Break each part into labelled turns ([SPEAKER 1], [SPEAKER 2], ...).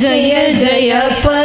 [SPEAKER 1] जय जय पद्मनाभ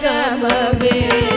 [SPEAKER 1] ನಿಗಮ ಗಮ